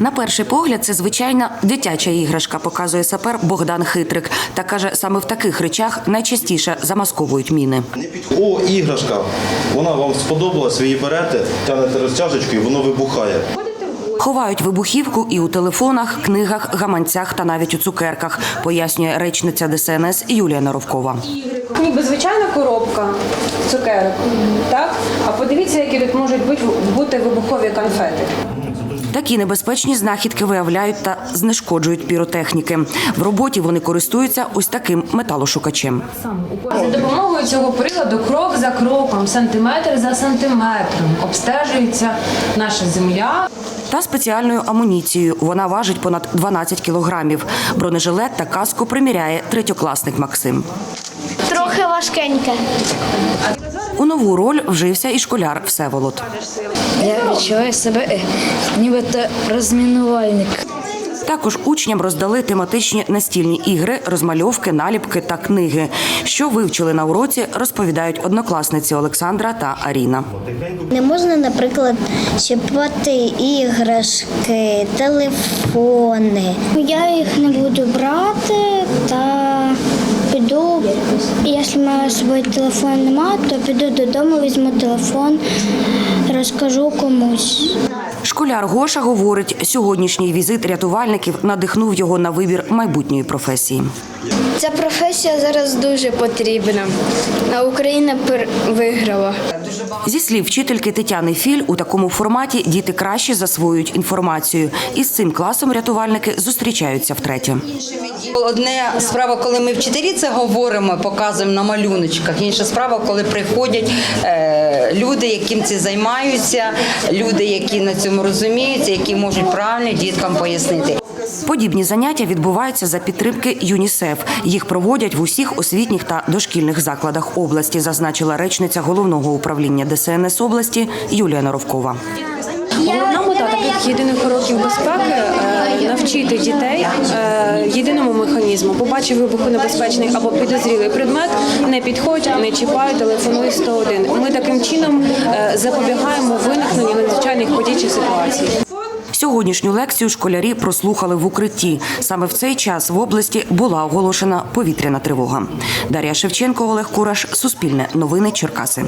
На перший погляд, це звичайна дитяча іграшка, показує сапер Богдан Хитрик. Та каже, саме в таких речах найчастіше замасковують міни. О, іграшка. Вона вам сподобалась, ви її берете, тягнете розтяжечку і воно вибухає. Ховають вибухівку і у телефонах, книгах, гаманцях та навіть у цукерках, пояснює речниця ДСНС Юлія Наровкова. Ніби звичайна коробка цукерок, так? А подивіться, які тут можуть бути, бути вибухові конфети. Такі небезпечні знахідки виявляють та знешкоджують піротехніки. В роботі вони користуються ось таким металошукачем. За допомогою цього приладу крок за кроком, сантиметр за сантиметром обстежується наша земля. Та спеціальною амуніцією вона важить понад 12 кілограмів. Бронежилет та каску приміряє третьокласник Максим. Трохи важкеньке. У нову роль вжився і школяр Всеволод. Я відчуваю себе е, нібито розмінувальник. Також учням роздали тематичні настільні ігри, розмальовки, наліпки та книги. Що вивчили на уроці, розповідають однокласниці Олександра та Аріна. Не можна, наприклад, чіпати іграшки, телефони. Я їх не буду брати та. Якщо в собою телефон немає, то піду додому, візьму телефон, розкажу комусь. Школяр Гоша говорить, сьогоднішній візит рятувальників надихнув його на вибір майбутньої професії. Ця професія зараз дуже потрібна, а Україна пер- виграла. Зі слів вчительки Тетяни Філь, у такому форматі діти краще засвоюють інформацію. І з цим класом рятувальники зустрічаються втретє. Одне справа, коли ми вчителі це говоримо, показуємо на малюночках. Інша справа, коли приходять е, люди, яким це займаються, люди, які на цьому розуміються, які можуть правильно діткам пояснити. Подібні заняття відбуваються за підтримки ЮНІСЕФ. Їх проводять в усіх освітніх та дошкільних закладах області, зазначила речниця головного управління ДСНС області Юлія Наровкова. Головна мета таких єдиних уроків безпеки е, навчити дітей е, єдиному механізму. Побачив вибухонебезпечний або підозрілий предмет, не підходь, не чіпай, телефонуй 101. Ми таким чином запобігаємо виникненню надзвичайних подій чи ситуацій. Сьогоднішню лекцію школярі прослухали в укритті. Саме в цей час в області була оголошена повітряна тривога. Дар'я Шевченко, Олег Кураш, Суспільне, Новини Черкаси.